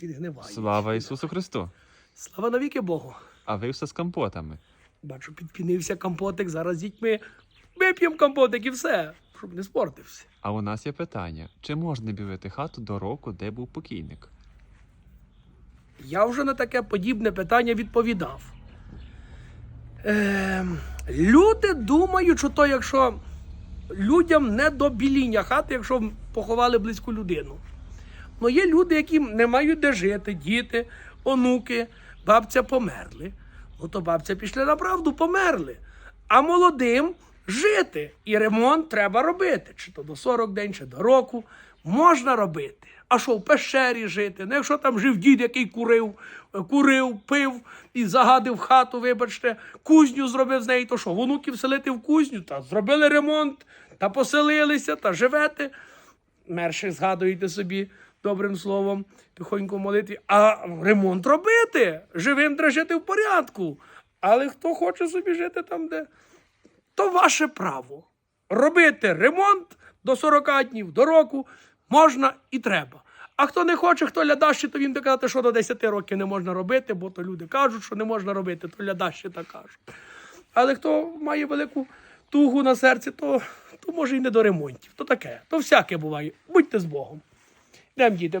підгнивають. Слава Ісусу Христу! Слава навіки Богу. А ви все з компотами. Бачу, підпінився компотик. Зараз з дітьми вип'ємо компотик і все, щоб не спортився. А у нас є питання: чи можна білити хату до року, де був покійник? Я вже на таке подібне питання відповідав. Ем, люди думають, що то, якщо людям не до біління хати, якщо поховали близьку людину. Ну є люди, які не мають де жити, діти, онуки, бабця померли. Ну то бабця пішли на правду, померли. А молодим жити. І ремонт треба робити. Чи то до 40 день, чи до року. Можна робити. А що в пещері жити? Ну, якщо там жив дід, який курив, курив, пив і загадив хату, вибачте, кузню зробив з неї, то що, внуків селити в кузню, та зробили ремонт, та поселилися, та живете. Мерші згадуєте собі добрим словом, тихонько молитві. А ремонт робити, живим треба жити в порядку. Але хто хоче собі жити там, де то ваше право. Робити ремонт до 40 днів, до року можна і треба. А хто не хоче, хто лядащі, то він буде казати, що до 10 років не можна робити, бо то люди кажуть, що не можна робити, то лядащі так кажуть. Але хто має велику тугу на серці, то, то може і не до ремонтів. То таке, то всяке буває. Будьте з Богом. Dame Gita.